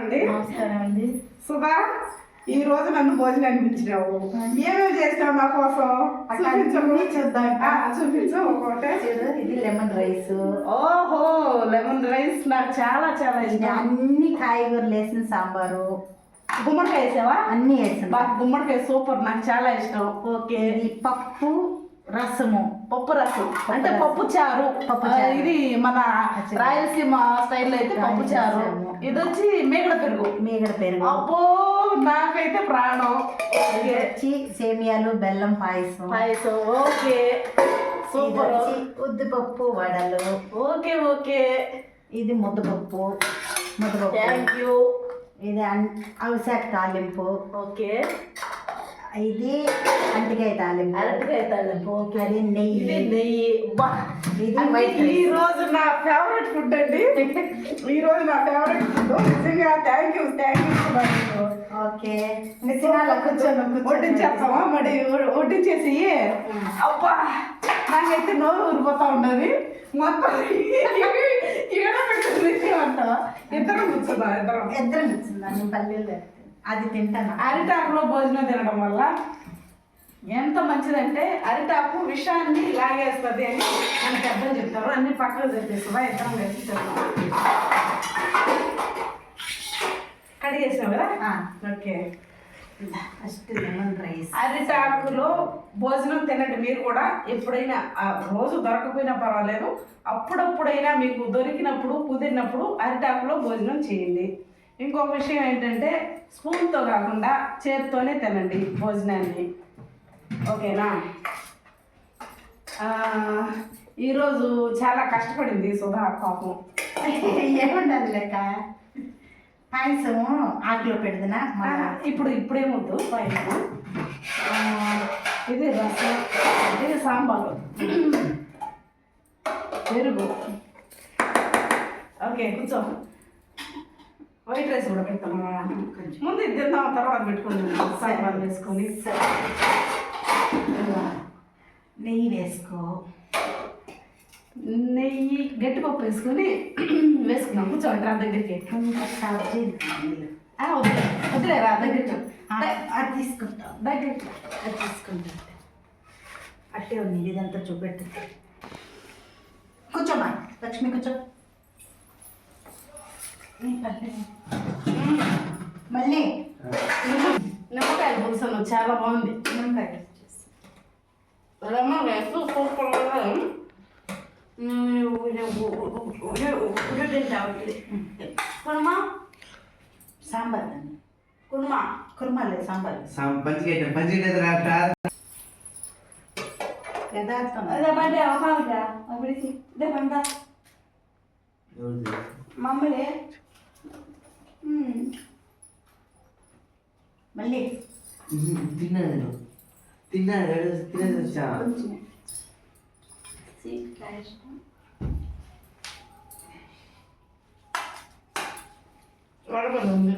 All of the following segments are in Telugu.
అండి నమస్కారం అండి ఈ రోజు నన్ను భోజనానికి పిలిచినావు ఏమేమి చేసినావు నా కోసం? చూపించు. చూద్దాం. ఇది లెమన్ రైస్. ఓహో లెమన్ రైస్ నాకు చాలా చాలా ఇష్టం. అన్ని కాయగూరలు వేసిన సాంబారు. గుమ్మడికాయ వేసావా? అన్ని వేసిన. బా గుమ్మడికాయ సూపర్ నాకు చాలా ఇష్టం. ఓకే. ఇది పప్పు రసము పప్పు రసం. అంటే. పప్పు చారు. పప్పు. ఇది మన. రాయలసీమ స్టైల్లో అయితే పప్పు చారు. ఇది వచ్చి మేగడ పెరుగు. మీగడ పెరుగు. అబ్బో నాకైతే ప్రాణం. వచ్చి సేమియాలు బెల్లం పాయసం. పాయసం. ఓకే. సూపర్. ఉద్దిపప్పు వడలు. Okay okay. ఇది ముద్దపప్పు. ముద్దపప్పు. Thank you. ఇది అవిసె తాలింపు. ఓకే. ఇది అంటికాయ తాలింపు. అరటికాయ తాలింపు. అది నెయ్యి. నెయ్యి. ఇది. ఈ రోజు నా ఫేవరెట్ ఫుడ్ అండి. ఈ రోజు నా ఫేవరెట్ ఫుడ్. నిజంగా thank you thank you okay. నిజంగా కూర్చోను వడ్డించేస్తామా మరి వడ్- వడ్డించేసి అబ్బా నాకైతే నోరు ఊరిపోతా ఉండదు మొత్తం ఈడ పెట్టుకుని అంట. ఇద్దరం కూర్చున్నా ఇద్దరం. ఇద్దరం ఇచ్చిందండి పల్లెల్లో. అది తింటాను. అరిటాకులో భోజనం తినడం వల్ల ఎంత మంచిదంటే అరిటాకు విషాన్ని లాగేస్తుంది అని మన పెద్దలు చెప్తారు. అన్ని పక్కన చెప్పేస్తుందా ఇద్దరం కలిసి చెప్తాం. కడిగేసాం కదా? ఓకే. First lemon rice. అరిటాకులో భోజనం తినండి మీరు కూడా. ఎప్పుడైనా రోజు దొరకపోయినా పర్వాలేదు. అప్పుడప్పుడైనా మీకు దొరికినప్పుడు కుదిరినప్పుడు అరిటాకులో భోజనం చేయండి. ఇంకొక విషయం ఏంటంటే స్పూన్తో కాకుండా చేతితోనే తినండి భోజనాన్ని. ఓకేనా? ఈరోజు చాలా కష్టపడింది సుధా పాపం. ఏముండదు లెక్క? పాయసం ఆకులో పెడదనా? ఆ, ఇప్పుడు ఇప్పుడేమొద్దు పైన ఆ, ఇది రసం ఇది సాంబారు. పెరుగు. ఓకే కూర్చో. వైట్ రైస్ కూడా పెడతామా ముందు ఇది తిందాం తర్వాత పెట్టుకుందాం సాంబార్ వేసుకొని. నెయ్యి వేసుకో. నెయ్యి గట్టిపప్పు వేసుకొని వేసుకున్నాం కూర్చోండి రా దగ్గరికి. వద్దులే రా దగ్గరికి. అది తీసుకుంటాం. దగ్గరికి. అది తీసుకుంటా. అట్టే ఉంది ఇదంతా చూపెట్టు కూర్చోమా లక్ష్మి కూర్చో. మళ్ళీ. నిమ్మకాయ పులుసు చాలా బాగుంది. నిమ్మకాయ lemon rice super kurma? Sambar kurma? Kurma లేదు సాంబార్ పంచికేట పంచికేట రాట యథార్థం అదే బండి అవకాశం అప్పటికి ఇదే పంట మమ్మల్ని మళ్ళీ తిన్నాను తిన్నాను తినేది వచ్చా వడపడి ఉంది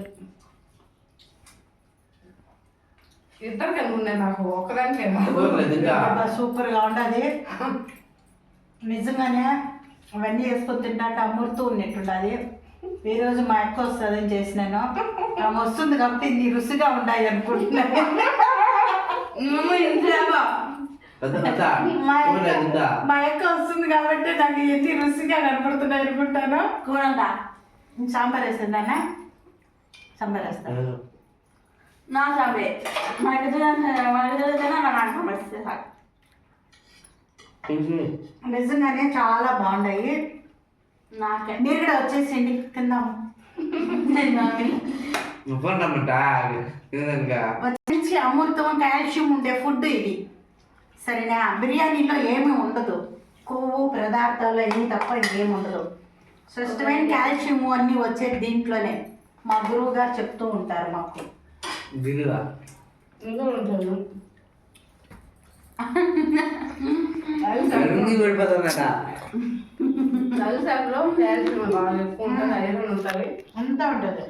ఇద్దరికే ఉన్నాయి నాకు ఒక్కదానికే పోలేదు ఇంకా. బాబా సూపర్గా ఉండదు నిజంగానే అవన్నీ వేసుకొని తింటే అమృతూ ఉన్నట్టుండదు ఈ రోజు మా అక్క వస్తుందని చేసినాను. ఆమె వస్తుంది కాబట్టి నీ రుచిగా ఉండాలి అనుకుంటున్నాను ఇంట్లో మా అక్క మా అక్క వస్తుంది కాబట్టి నాకు ఎన్ని రుచిగా కనపడుతున్నాయి అనుకుంటాను. కూరంట సాంబార్ వేస్తుందానా? సాంబార్ వేస్తాను నా సాంబే మనకి మనకి నాకు అనుకోమని నిజంగానే చాలా బాగున్నాయి నాకే. మీరు కూడా వచ్చేసిండి తిందాము మంచి అమృతం కాల్షియం ఉండే ఫుడ్ ఇది. సరేనా? బిర్యానీలో ఏమీ ఉండదు. కొవ్వు పదార్థాలు అన్నీ తప్ప ఏమి ఉండదు. స్పష్టమైన కాల్షియం అన్నీ వచ్చేది దీంట్లోనే. మా గురువు గారు చెప్తూ ఉంటారు మాకు. నలుసాకులో క్యాల్షియం బాగా ఎక్కువ ఉంటుంది ఐరన్ ఉంటుంది అంతా ఉంటుంది.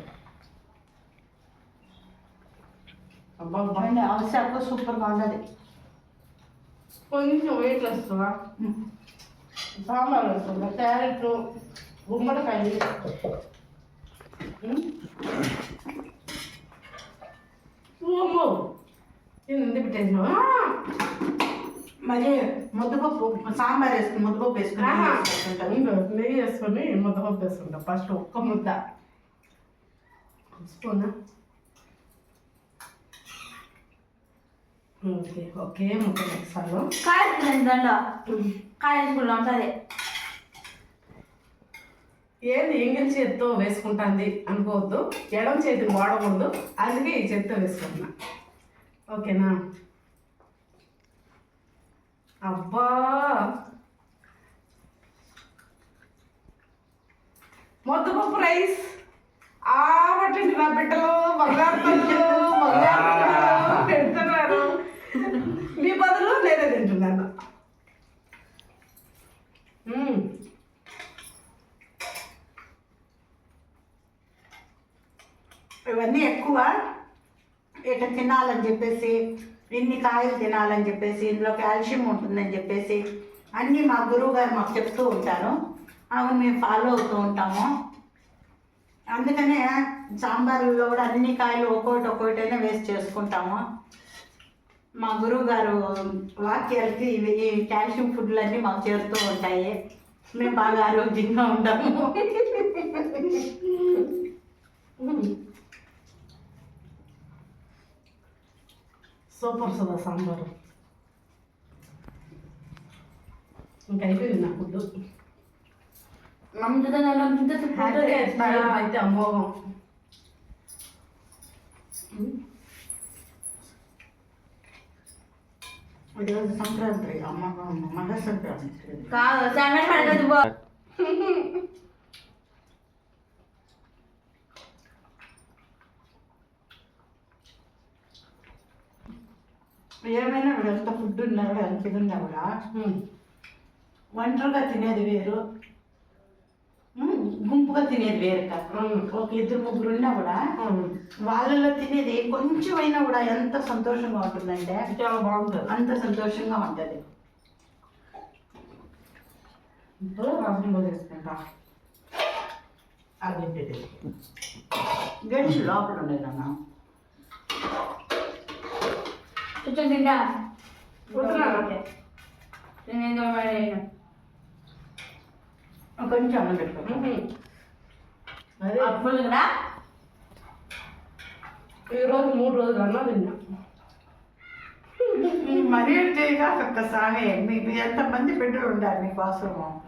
అబ్బా అండి అవసరం సూపర్గా ఉండదు కొంచెం వెయిట్ వస్తుందా? సాంబార్ వస్తుందా? క్యారెట్ గుమ్మడికాయ అమ్మో నేను ఎందుకు పెట్టేసినావా? మళ్ళీ ముద్దపప్పు సాంబార్ వేసుకుని ముద్దపప్పు వేసుకుని నెయ్యి వేసుకొని ముద్దపప్పు వేసుకుంటా. ఫస్ట్ ఒక్క ముద్ద. స్పూనా ఓకే ఒకే ముద్ద వేస్తాను కాయలు దాంట్లో కాయలు ఉంటుంది. ఏంది? ఎంగిల్ చేతితో వేసుకుంటాంది అనుకోవద్దు. ఎడం చేతిని వాడకూడదు. అందుకే ఈ చేతితో వేసుకుంటున్నా. ఓకేనా? అబ్బా! మొద్దుపప్పు రైస్. ఆ పట్టండి నా బిడ్డలు. బంగారు తల్లులు, బంగారు పెడుతున్నారు. మీ బదులు నేనే తింటున్నాను. ఇవన్నీ ఎక్కువ. ఇట్లా తినాలని చెప్పేసి ఇన్ని కాయలు తినాలని చెప్పేసి ఇందులో కాల్షియం ఉంటుందని చెప్పేసి అన్నీ మా గురువు గారు మాకు చెప్తూ ఉంటారు. అవి మేము ఫాలో అవుతూ ఉంటాము. అందుకనే సాంబార్లో కూడా అన్ని కాయలు ఒక్కొక్కటి ఒక్కొక్కటైనా వేస్ట్ చేసుకుంటాము. మా గురువు గారు వాక్యాలకి ఇవి ఈ కాల్షియం ఫుడ్లు అన్నీ మాకు చేరుతూ ఉంటాయి. మేము బాగా ఆరోగ్యంగా ఉంటాము. సూపర్ సుధా సాంబారు ఇంకా అయిపోయింది నా ఫుడ్ నమ్ముతుంది హ్యాపీగా ఎత్తాడు అయితే అమోఘం ఈరోజు సంక్రాంతి అమ్మ మహా సంక్రాంతి కాదు సంగతి ఏమైనా కూడా ఎంత ఫుడ్ ఉన్నా కూడా ఎంత ఇది ఉన్నా కూడా ఒంటరిగా తినేది వేరు. గుంపుగా తినేది వేరు కాదు. ఒక ఇద్దరు ముగ్గురు ఉన్నా కూడా వాళ్ళలో తినేది కొంచెం అయినా కూడా ఎంత సంతోషంగా ఉంటుందంటే చాలా బాగుంటుంది. అంత సంతోషంగా ఉంటుంది. చేసుకుంటా అది గడిచి లోపల ఉండేది అన్న కూర్చొని తింటా. మరి కొంచెం అన్నం పెట్టుకో. అదే. అప్పుడు ఈరోజు మూడు రోజులు అన్నా తిన్నా మరీ చేయగా ఒక్కసారి మీకు ఎంతమంది బిడ్డలు ఉండాలి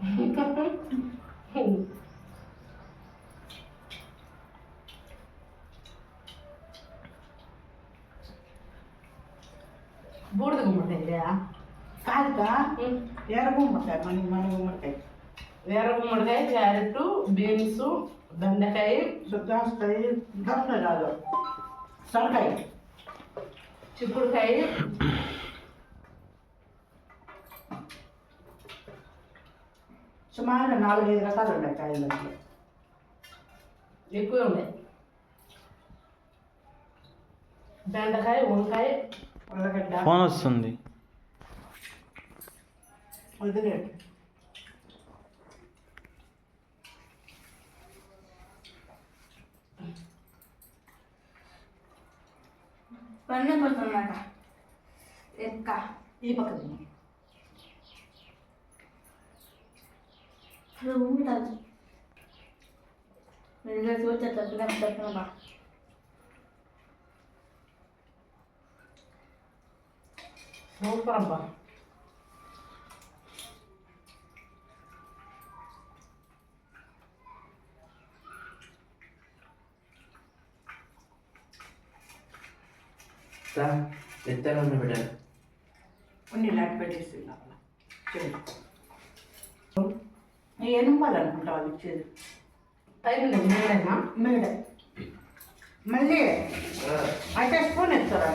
మీకోసము బూడిద గుమ్మడికాయ కాదుగా ఎర్ర గుమ్మడికాయ మన మన గుమ్మడికాయ వేర గుమ్మడికాయ క్యారెట్ బీన్స్ బెండకాయ దోసకాయ దోసకాయ కాదు సొరకాయ చిక్కుడుకాయ సుమారుగా నాలుగైదు రకాలు ఉన్నాయి కాయలు దాంట్లో. ఎక్కువ ఉన్నాయి బెండకాయ వంకాయ ఉల్లగడ్డ ఫోన్ వస్తుంది పన్ను ఎక్క. ఈ పక్క ఊగుతుంది. మీరు చూస్తే తప్పుగా సూపర్ అబ్బా ఎత్తాను బిడ్డ ఉన్ని లాంటి పెట్టేసి లోపల చూడు ఎనుపాలనుకుంటా వాళ్ళు ఇచ్చేది అయిపోయింది మేడైనా మేడ మళ్ళీ అయితే స్పూన్ ఎత్తారా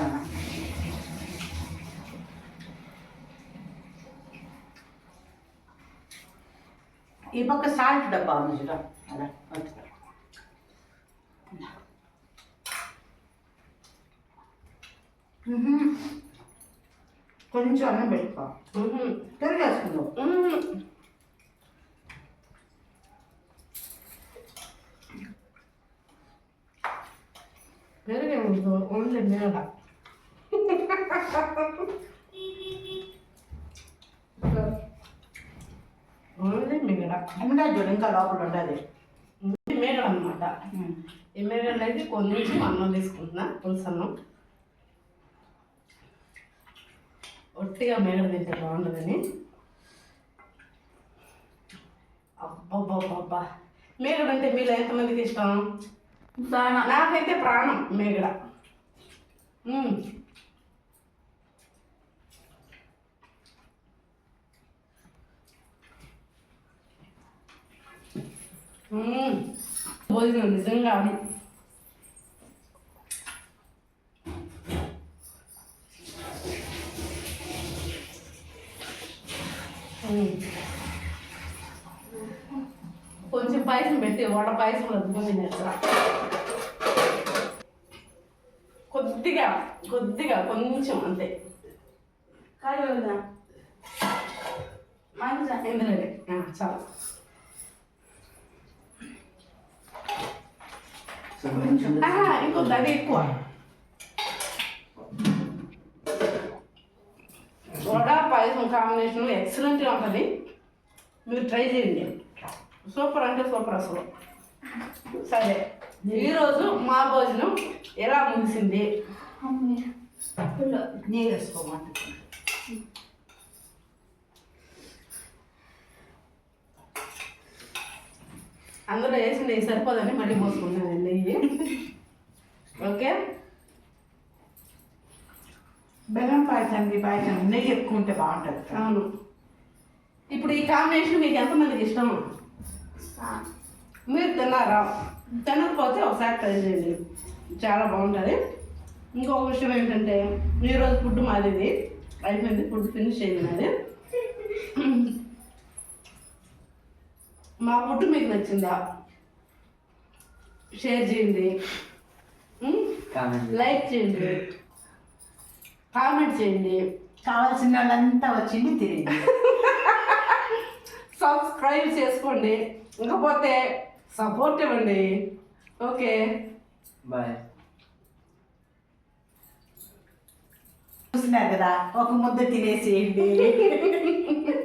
నాన్న ఈ పక్క సాల్ట్ డబ్బా ఉంది చూడ అలా వద్దు. మ్మ్. కొంచెం అన్నం పెట్టుకో తిరిగేసుకుందాం పెరుగు ఏముందో ఓన్లీ మేడ మేగడ ఇంకా లోపల ఉండదు. మేగడ అనమాట ఈ మేగడ అయితే కొంచెం అన్నం తీసుకుంటున్నా పులుసు అన్నం ఒట్టిగా మేగడ తింటే బాగుంటుందని. అబ్బబ్బబ్బబ్బా మేగడ అంటే మీలో ఎంతమందికి ఇష్టం? నాకైతే ప్రాణం మేగడ భోజనం నిజంగా. కొంచెం పాయసం పెట్టి వడ పాయసం అద్భుతం తినేస్తా కొద్దిగా కొద్దిగా కొంచెం అంతే. కాదు ఎందుకంటే చాలు. ఆహా, ఇంకొద్ది అది ఎక్కువ వడ పాయసం కాంబినేషన్ ఎక్సలెంట్గా ఉంటుంది మీరు ట్రై చేయండి సూపర్ అంటే సూపర్ అసలు సరే ఈరోజు మా భోజనం ఎలా ముగిసింది. నీరు వేసుకోమాట అందులో వేసి నెయ్యి సరిపోదని మళ్ళీ పోసుకున్నాను నెయ్యి ఓకే? బెల్లం పాయసానికి పాయసం నెయ్యి ఎక్కువ ఉంటే బాగుంటుంది అవును. ఇప్పుడు ఈ కాంబినేషన్ మీకు ఎంతమందికి ఇష్టం. మీరు తిన్నారా? తినకపోతే ఒకసారి ట్రై చేయండి. చాలా బాగుంటుంది. ఇంకొక విషయం ఏంటంటే ఈరోజు ఫుడ్ మాది. అయిపోయింది ఫుడ్ ఫినిష్ అయింది నాది మా ఫుడ్ మీకు నచ్చిందా? షేర్ చేయండి. లైక్ చేయండి. కామెంట్ చేయండి. కావాల్సిన వాళ్ళంతా వచ్చింది తిరిగి. సబ్స్క్రైబ్ చేసుకోండి. ఇంకపోతే సపోర్ట్ ఇవ్వండి. ఓకే బాయ్ చూసినారు కదా ఒక ముద్ద తినేసేయండి.